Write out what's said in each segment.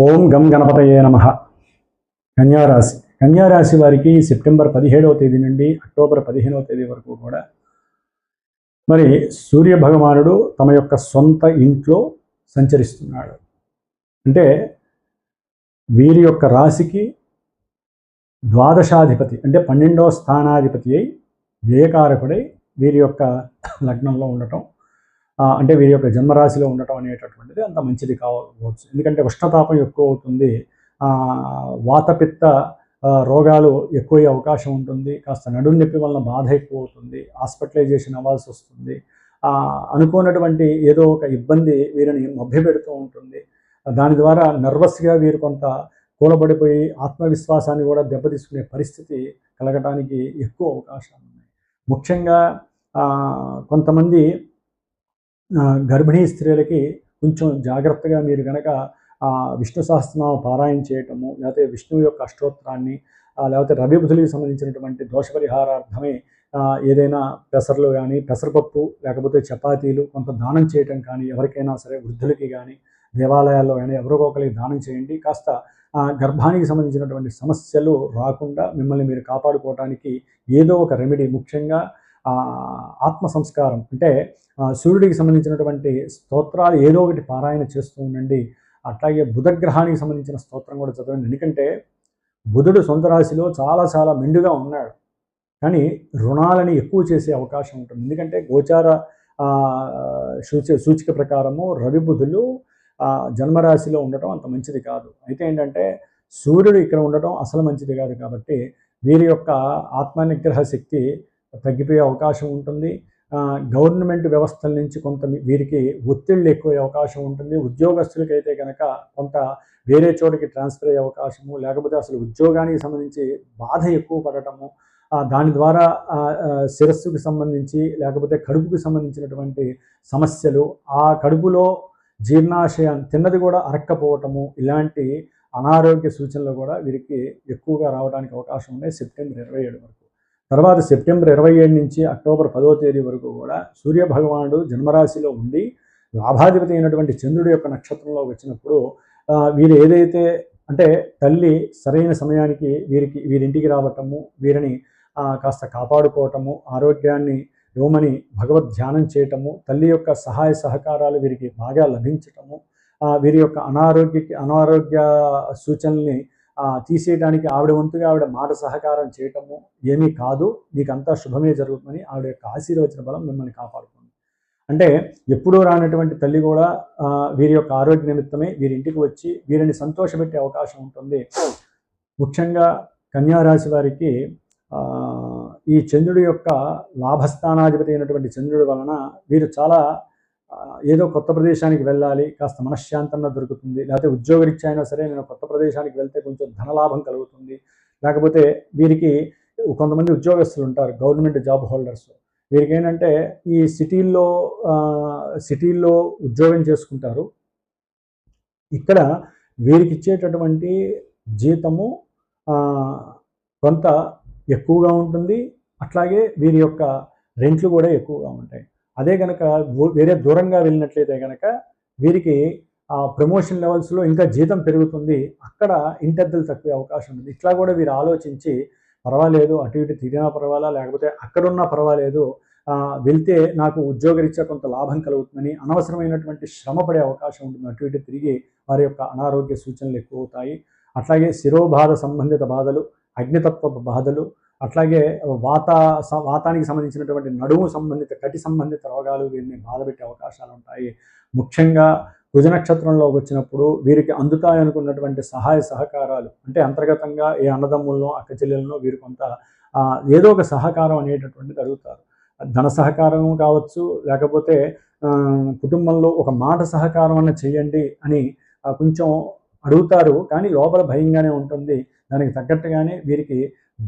ఓం గం గణపతయే నమ. కన్యారాశి. కన్యారాశి వారికి సెప్టెంబర్ పదిహేడవ తేదీ నుండి అక్టోబర్ పదిహేనవ తేదీ వరకు కూడా మరి సూర్య భగవానుడు తమ యొక్క సొంత ఇంట్లో సంచరిస్తున్నాడు. అంటే వీరి యొక్క రాశికి ద్వాదశాధిపతి అంటే పన్నెండవ స్థానాధిపతి అయి వ్యయకారకుడై వీరి యొక్క లగ్నంలో ఉండటం అంటే వీరి యొక్క జన్మరాశిలో ఉండటం అనేటటువంటిది అంత మంచిది కావచ్చు. ఎందుకంటే ఉష్ణతాపం ఎక్కువ అవుతుంది. వాతపిత్త రోగాలు ఎక్కువయ్యే అవకాశం ఉంటుంది. కాస్త నడుము నొప్పి వలన బాధ ఎక్కువ అవుతుంది. హాస్పిటలైజేషన్ అవ్వాల్సి వస్తుంది. అనుకోనటువంటి ఏదో ఒక ఇబ్బంది వీరిని మభ్యపెడుతూ ఉంటుంది. దాని ద్వారా నర్వస్గా వీరు కొంత కూలబడిపోయి ఆత్మవిశ్వాసాన్ని కూడా దెబ్బతీసుకునే పరిస్థితి కలగటానికి ఎక్కువ అవకాశాలు ఉన్నాయి. ముఖ్యంగా కొంతమంది గర్భిణీ స్త్రీలకి కొంచెం జాగ్రత్తగా మీరు కనుక విష్ణు సహస్రనామ పారాయణ చేయటము లేకపోతే విష్ణువు యొక్క అష్టోత్తరాన్ని లేకపోతే రవి బుధులకు సంబంధించినటువంటి దోష పరిహారార్థమే ఏదైనా పెసర్లు కానీ పెసరపప్పు లేకపోతే చపాతీలు కొంత దానం చేయటం కానీ ఎవరికైనా సరే వృద్ధులకి కానీ దేవాలయాల్లో కానీ ఎవరికొకరికి దానం చేయండి. కాస్త గర్భానికి సంబంధించినటువంటి సమస్యలు రాకుండా మిమ్మల్ని మీరు కాపాడుకోవడానికి ఏదో ఒక రెమెడీ ముఖ్యంగా ఆత్మ సంస్కారం అంటే సూర్యుడికి సంబంధించినటువంటి స్తోత్రాలు ఏదో ఒకటి పారాయణ చేస్తూ ఉండండి. అట్లాగే బుధగ్రహానికి సంబంధించిన స్తోత్రం కూడా చదవండి. ఎందుకంటే బుధుడు సొంత రాశిలో చాలా చాలా మెండుగా ఉన్నాడు. కానీ రుణాలని ఎక్కువ చేసే అవకాశం ఉంటుంది. ఎందుకంటే గోచార సూచి సూచిక ప్రకారము రవి బుధులు జన్మరాశిలో ఉండటం అంత మంచిది కాదు. అయితే ఏంటంటే సూర్యుడు ఇక్కడ ఉండటం అసలు మంచిది కాదు కాబట్టి వీరి యొక్క ఆత్మనిగ్రహ శక్తి తగ్గిపోయే అవకాశం ఉంటుంది. గవర్నమెంట్ వ్యవస్థల నుంచి కొంత వీరికి ఒత్తిళ్ళు ఎక్కువ అవకాశం ఉంటుంది. ఉద్యోగస్తులకైతే కనుక కొంత వేరే చోటికి ట్రాన్స్ఫర్ అయ్యే అవకాశము లేకపోతే అసలు ఉద్యోగానికి సంబంధించి బాధ ఎక్కువ పడటము దాని ద్వారా శిరస్సుకు సంబంధించి లేకపోతే కడుపుకి సంబంధించినటువంటి సమస్యలు ఆ కడుపులో జీర్ణాశయం తిన్నది కూడా అరక్కపోవటము ఇలాంటి అనారోగ్య సూచనలు కూడా వీరికి ఎక్కువగా రావడానికి అవకాశం ఉన్నాయి. సెప్టెంబర్ ఇరవై ఏడు వరకు. తర్వాత సెప్టెంబర్ ఇరవై ఏడు నుంచి అక్టోబర్ పదో తేదీ వరకు కూడా సూర్య భగవానుడు జన్మరాశిలో ఉండి లాభాధిపతి అయినటువంటి చంద్రుడి యొక్క నక్షత్రంలో వచ్చినప్పుడు వీరు ఏదైతే అంటే తల్లి సరైన సమయానికి వీరికి వీరింటికి రావటము వీరిని కాస్త కాపాడుకోవటము ఆరోగ్యాన్ని ఇవ్వమని భగవద్ ధ్యానం చేయటము తల్లి యొక్క సహాయ సహకారాలు వీరికి బాగా లభించటము వీరి యొక్క అనారోగ్య అనారోగ్య సూచనల్ని తీసేయడానికి ఆవిడ వంతుగా ఆవిడ మాట సహకారం చేయటము ఏమీ కాదు. నీకంతా శుభమే జరుగుతుందని ఆవిడ యొక్క ఆశీర్వచన బలం మిమ్మల్ని కాపాడుతుంది. అంటే ఎప్పుడూ రానటువంటి తల్లి కూడా వీరి యొక్క ఆరోగ్య నిమిత్తమే వీరి ఇంటికి వచ్చి వీరిని సంతోషపెట్టే అవకాశం ఉంటుంది. ముఖ్యంగా కన్యారాశి వారికి ఈ చంద్రుడి యొక్క లాభస్థానాధిపతి అయినటువంటి చంద్రుడి వలన వీరు చాలా ఏదో కొత్త ప్రదేశానికి వెళ్ళాలి కాస్త మనశ్శాంతంగా దొరుకుతుంది. లేకపోతే ఉద్యోగరీత్యా అయినా సరే నేను కొత్త ప్రదేశానికి వెళ్తే కొంచెం ధనలాభం కలుగుతుంది. లేకపోతే వీరికి కొంతమంది ఉద్యోగస్తులు ఉంటారు గవర్నమెంట్ జాబ్ హోల్డర్స్. వీరికి ఏంటంటే ఈ సిటీల్లో సిటీల్లో ఉద్యోగం చేసుకుంటారు. ఇక్కడ వీరికి ఇచ్చేటటువంటి జీతము కొంత ఎక్కువగా ఉంటుంది. అట్లాగే వీరి యొక్క రెంట్లు కూడా ఎక్కువగా ఉంటాయి. అదే కనుక వేరే దూరంగా వెళ్ళినట్లయితే కనుక వీరికి ఆ ప్రమోషన్ లెవెల్స్లో ఇంకా జీతం పెరుగుతుంది. అక్కడ ఇంటద్దలు తక్కువే అవకాశం ఉంది. ఇట్లా కూడా వీరు ఆలోచించి పర్వాలేదు అటు ఇటు తిరిగినా పర్వాలా లేకపోతే అక్కడున్నా పర్వాలేదు వెళ్తే నాకు ఉద్యోగరీత్యా కొంత లాభం కలుగుతుందని అనవసరమైనటువంటి శ్రమ పడే అవకాశం ఉంటుంది. అటు ఇటు తిరిగి వారి యొక్క అనారోగ్య సూచనలు ఎక్కువ అవుతాయి అట్లాగే శిరోబాధ సంబంధిత బాధలు అగ్నితత్వ బాధలు అట్లాగే వాత స- వాతానికి సంబంధించినటువంటి నడుము సంబంధిత కటి సంబంధిత రోగాలు వీరిని బాధపెట్టే అవకాశాలు ఉంటాయి. ముఖ్యంగా భుజ నక్షత్రంలోకి వచ్చినప్పుడు వీరికి అందుతాయి అనుకున్నటువంటి సహాయ సహకారాలు అంటే అంతర్గతంగా ఏ అన్నదమ్ముల్లో అక్క చెల్లెలను వీరు కొంత ఏదో ఒక సహకారం అనేటటువంటిది అడుగుతారు. ధన సహకారం కావచ్చు లేకపోతే కుటుంబంలో ఒక మాట సహకారం అన్న చేయండి అని కొంచెం అడుగుతారు కానీ లోపల భయంగానే ఉంటుంది. దానికి తగ్గట్టుగానే వీరికి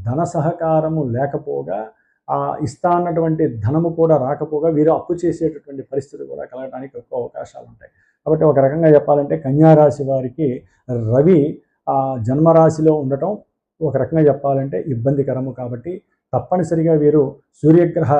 ధన సహకారము లేకపోగా ఆ ఇస్తా అన్నటువంటి ధనము కూడా రాకపోగా వీరు అప్పు చేసేటటువంటి పరిస్థితి కూడా కలగడానికి ఎక్కువ అవకాశాలు ఉంటాయి. కాబట్టి ఒక రకంగా చెప్పాలంటే కన్యారాశి వారికి రవి ఆ జన్మరాశిలో ఉండటం ఒక రకంగా చెప్పాలంటే ఇబ్బందికరము. కాబట్టి తప్పనిసరిగా వీరు సూర్యగ్రహ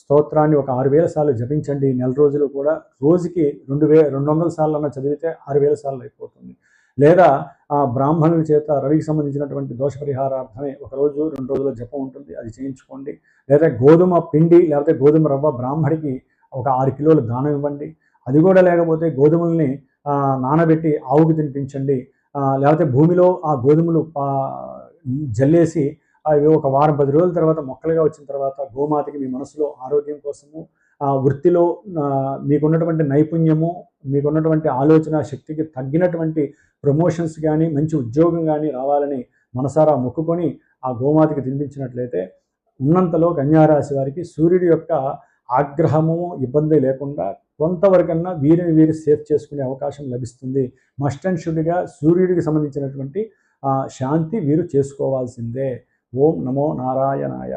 స్తోత్రాన్ని ఒక ఆరు వేల సార్లు జపించండి. నెల రోజులు కూడా రోజుకి రెండు వే రెండు వందల సార్లు అన్న చదివితే ఆరు వేల సార్లు అయిపోతుంది. లేదా ఆ బ్రాహ్మణుల చేత రవికి సంబంధించినటువంటి దోష పరిహారార్థమే ఒక రోజు రెండు రోజుల జపం ఉంటుంది అది చేయించుకోండి. లేదా గోధుమ పిండి లేకపోతే గోధుమ రవ్వ బ్రాహ్మడికి ఒక ఆరు కిలోలు దానం ఇవ్వండి. అది కూడా లేకపోతే గోధుమల్ని నానబెట్టి ఆవుకి తినిపించండి. లేకపోతే భూమిలో ఆ గోధుమలు జల్లేసి అవి ఒక వారం పది రోజుల తర్వాత మొక్కలుగా వచ్చిన తర్వాత గోమాతకి మీ మనసులో ఆరోగ్యం కోసము ఆ వృత్తిలో మీకున్నటువంటి నైపుణ్యము మీకున్నటువంటి ఆలోచన శక్తికి తగ్గినటువంటి ప్రమోషన్స్ కానీ మంచి ఉద్యోగం కానీ రావాలని మనసారా మొక్కుకొని ఆ గోమాతకి తినిపించినట్లయితే ఉన్నంతలో కన్యారాశి వారికి సూర్యుడి యొక్క ఆగ్రహము ఇబ్బంది లేకుండా కొంతవరకన్నా వీరిని వీరు సేఫ్ చేసుకునే అవకాశం లభిస్తుంది. మస్ట్ అండ్ షుడ్గా సూర్యుడికి సంబంధించినటువంటి శాంతి వీరు చేసుకోవాల్సిందే. ఓం నమో నారాయణాయ.